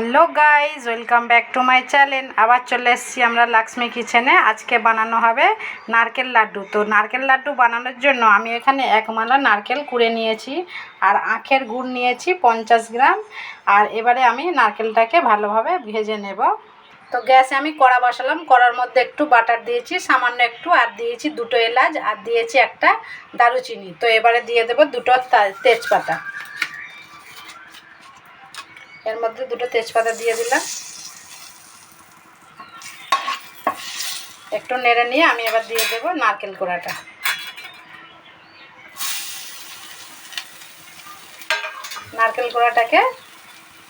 Hello guys welcome back to my channel. আবার চলে এসেছি আমরা লাক্সমি কিচেনে। আজকে বানানো হবে নারকেল লাড্ডু। তো নারকেল লাড্ডু বানানোর জন্য আমি এখানে এক মালা নারকেল কুড়ে নিয়েছি আর আখের গুড় নিয়েছি পঞ্চাশ গ্রাম। আর এবারে আমি নারকেলটাকে ভালোভাবে ভেজে নেব। তো গ্যাসে আমি কড়া বসালাম। কড়ার মধ্যে একটু বাটার দিয়েছি, সামান্য একটু, আর দিয়েছি দুটো এলাচ, আর দিয়েছি একটা দারুচিনি। তো এবারে দিয়ে দেবো দুটো তেজপাতা। এর মধ্যে দুটো তেজপাতা দিয়ে দিলাম। একটু নেড়ে নিয়ে আমি এবার দিয়ে দেবো নারকেল কোড়াটা। নারকেল কোড়াটাকে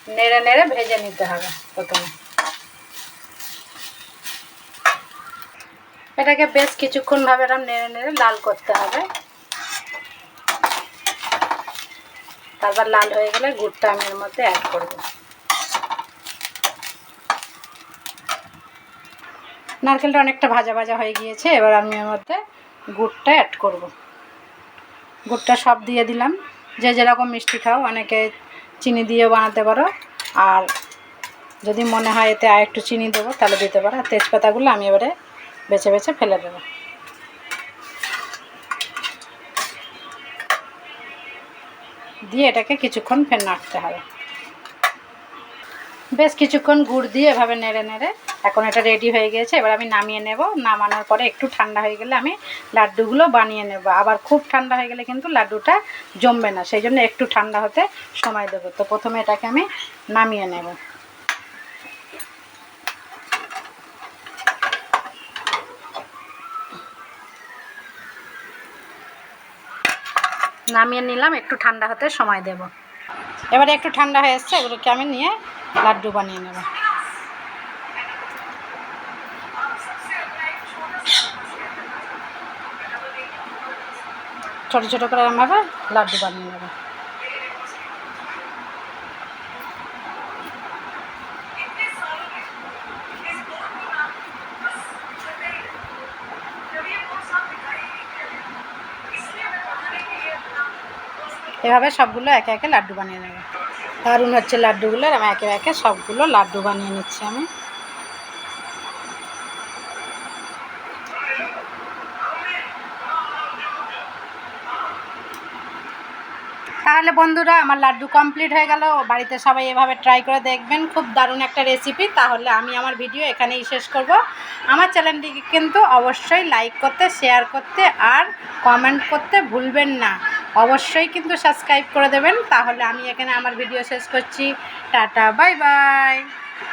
নেড়ে নেড়ে ভেজে নিতে হবে প্রথমে। এটাকে বেশ কিছুক্ষণ ভাবে এরকম নেড়ে নেড়ে লাল করতে হবে। তারপর লাল হয়ে গেলে গুড়টা আমি এর মধ্যে অ্যাড করব। নারকেলটা অনেকটা ভাজা ভাজা হয়ে গিয়েছে, এবার আমি এর মধ্যে গুড়টা অ্যাড করব। গুড়টা সব দিয়ে দিলাম। যে যেরকম মিষ্টি খাও, অনেকে চিনি দিয়েও বানাতে পারো। আর যদি মনে হয় এতে আর একটু চিনি দেবো, তাহলে দিতে পারো। আর তেজপাতাগুলো আমি এবারে বেছে বেছে ফেলে দেবো। দিয়ে এটাকে কিছুক্ষণ ফের নাড়তে হবে। বেশ কিছুক্ষণ গুড় দিয়ে এভাবে নেড়ে নেড়ে এখন এটা রেডি হয়ে গেছে। এবার আমি নামিয়ে নেব। নামানোর পরে একটু ঠান্ডা হয়ে গেলে আমি লাড্ডুগুলো বানিয়ে নেব। আবার খুব ঠান্ডা হয়ে গেলে কিন্তু লাড্ডুটা জমবে না। সেই জন্য একটু ঠান্ডা হতে সময় দেবো। তো প্রথমে এটাকে আমি নামিয়ে নেব। নামিয়ে নিলাম, একটু ঠান্ডা হতে সময় দেব। এবারে একটু ঠান্ডা হয়ে এসছে, এগুলোকে আমি নিয়ে লাড্ডু বানিয়ে নেব। ছোটো ছোটো করে আমাকে লাড্ডু বানিয়ে নেব। এভাবে সবগুলো একে একে লাড্ডু বানিয়ে নেব। দারুণ হচ্ছে লাড্ডুগুলোর আমি একে একে সবগুলো লাড্ডু বানিয়ে নিচ্ছি আমি। তাহলে বন্ধুরা, আমার লাড্ডু কমপ্লিট হয়ে গেল। বাড়িতে সবাই এভাবে ট্রাই করে দেখবেন। খুব দারুণ একটা রেসিপি তাহলে আমি আমার ভিডিও এখানেই শেষ করব। আমার চ্যানেলটিকে কিন্তু অবশ্যই লাইক করতে শেয়ার করতে আর কমেন্ট করতে ভুলবেন না। অবশ্যই কিন্তু সাবস্ক্রাইব করে দেবেন। তাহলে আমি এখানে আমার ভিডিও শেষ করছি। Tata bye bye